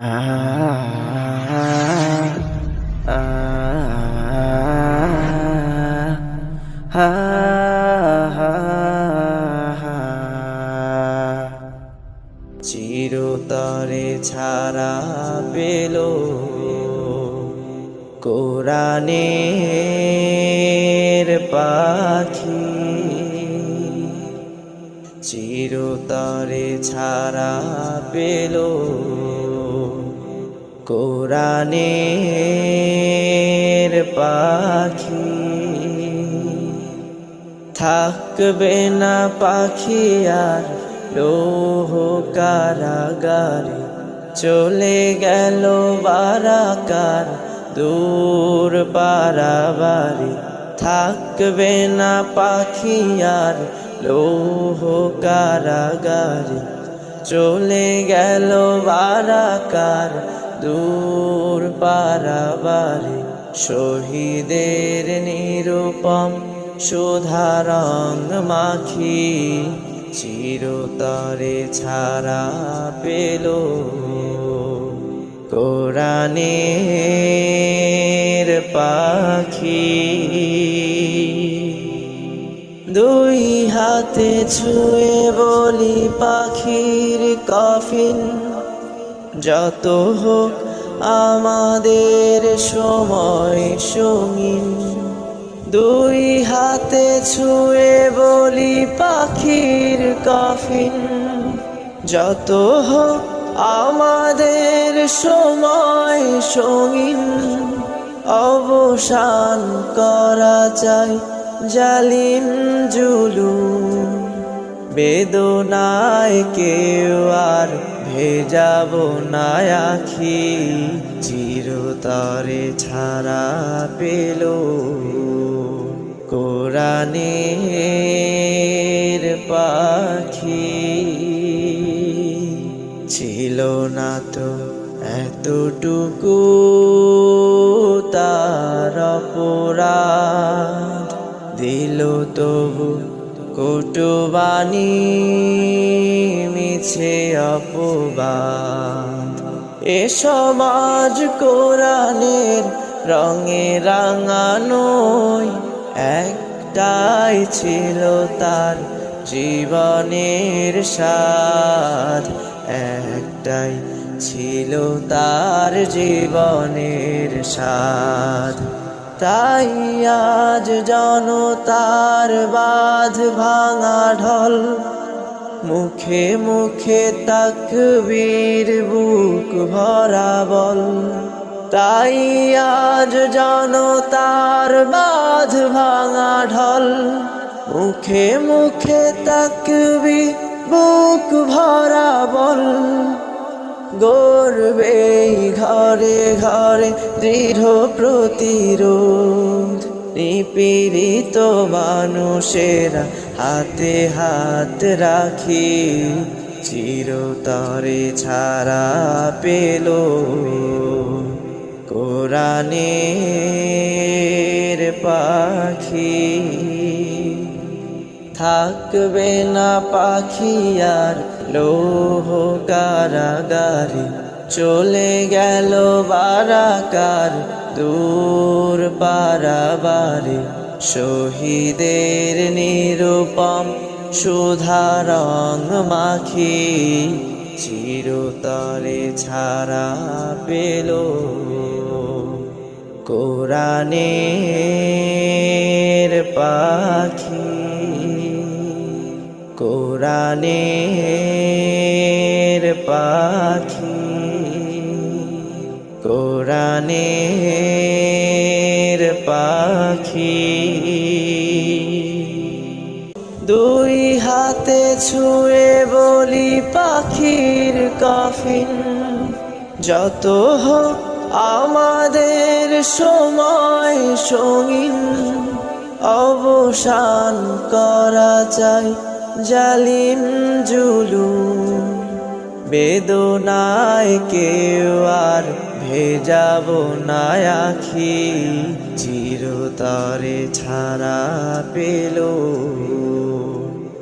চিরতরে ছাড়া পেল কোরআনের পাখি। চিরতরে ছাড়া পেল কোরআনের পাখি। থাকবে না পাখি আর লোহ কারাগারে। চলে গেল বারাকার দূর পারাবারে। থাকবে না পাখি আর লোহ কারাগারে। চলে গেল বারাকার দূর পারাবারে শহীদের নিরূপম সুধারং মাখি চিরতরে ছাড়া পেল কোরআনের পাখি। দুই হাতে ছুঁয়ে বলি পাখির কফিন যত হোক আমাদের সময় সঙ্গীন দুই হাতে ছুঁয়ে বলি পাখির কফিন। যত হোক আমাদের সময় সঙ্গীন অবসান করা চাই জালিম জুলু বেদনায় কেউ আর ভেজাব না আখি, চিরতরে ছাড়া পেল। কোরআনের পাখি ছিল না তো এতটুকু তার অপরাধ দিল তবু কটুবাণী মিছে অপবাদ। এ সমাজ কোরআনের রঙে রাঙানোয় একটাই ছিল তার জীবনের স্বাদ। একটাই ছিল তার জীবনের স্বাদ। তাই আজ জনতার বাঁধ ভাঙা ঢল। মুখে মুখে তাকবীর বুক ভরা বল। তাই আজ জনতার বাঁধ ভাঙা ঢল। মুখে মুখে তাকবীর বুক ভরা বল। গর্বে ঘরে ঘরে দৃঢ় প্রতিরোধ। নিপীড়িত মানুষেরা হাতে হাত রাখি, চিরতরে ছাড়া পেল। কোরআনের পাখি থাকবে না পাখি আর লোহ কারাগারে চলে গেল বারাকার দূর পারাবারে। শহীদের নিরূপম সুধারং মাখি চিরতরে ছাড়া পেল। কোরআনের পাখি কোরআনের পাখি কোরআনের পাখি। দুই হাতে ছুঁয়ে বলি পাখির কফিন, যত হোক আমাদের সময় সঙ্গীন, অবসান করা চাই জালিম জুলু বেদনায় কেউ আর ভেজাব না আখি চিরতরে ছাড়া পেল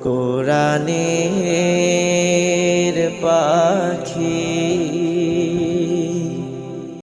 কোরআনের পাখি।